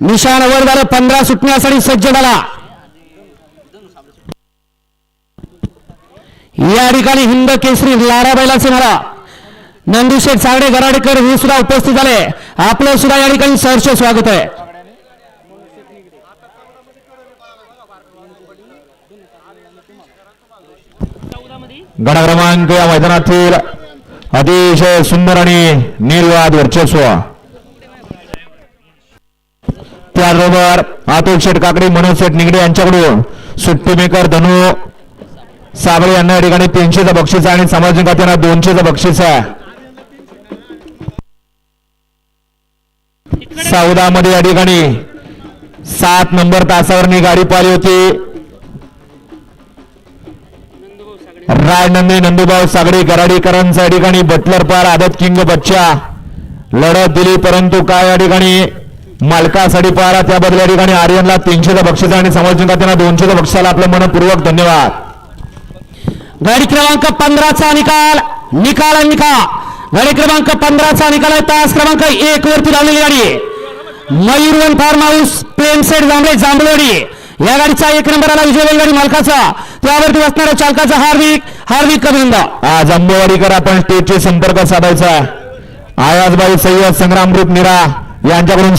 निशाण वर झालं पंधरा सुटण्यासाठी सज्ज झाला. या ठिकाणी हिंद केसरी लाराबाईला बैलाचे नंदूशेठ नंदुशेठ सागडे गराडेकर हे सुद्धा उपस्थित झाले. आपलं सुद्धा या ठिकाणी सहर्ष स्वागत आहे. गण क्रमांक या मैदानातील अतिशय सुंदर आणि निर्वाद वर्चस्व. त्याचबरोबर अतुल शेठ काकडे मनोज शेठ निगडे यांच्याकडून सुट्टीमेकर धनु साबळे यांना या ठिकाणी तीनशेचं बक्षीस आहे आणि सामाजिक खात्यांना दोनशेचं बक्षीस आहे. सौदामध्ये या ठिकाणी सात नंबर तासावरनी गाडी पाहिली होती. राजनंदी नंदूभाऊ सागडे गराडीकरांचा या ठिकाणी बटलर पार आदत किंग बच्चा लढत दिली परंतु काय या ठिकाणी मालकासाठी पारा त्याबद्दल या ठिकाणी आर्यनला तीनशेचं बक्षीस आणि समालोचन त्यांना दोनशेचं बक्षिसाला आपलं मनपूर्वक धन्यवाद. गाडी क्रमांक पंधराचा निकाल निकाल निकाल. गाडी क्रमांक पंधराचा निकाल आहे तास क्रमांक एक वरती लावलेली गाडी. Mayurvan farm house set Jambhale Jambhalwadi या गाडीचा एक नंबर आला विजय बैलगाडी मालकाचा. त्यावरती बसणाऱ्या चालकाचा हार्दिक हार्दिक अभिनंदन. आज आंबेवाडीकर आपण स्टेजशी संपर्क साधायचा आयाजबाई सय्यद संग्रामरूप निरा यांच्याकडून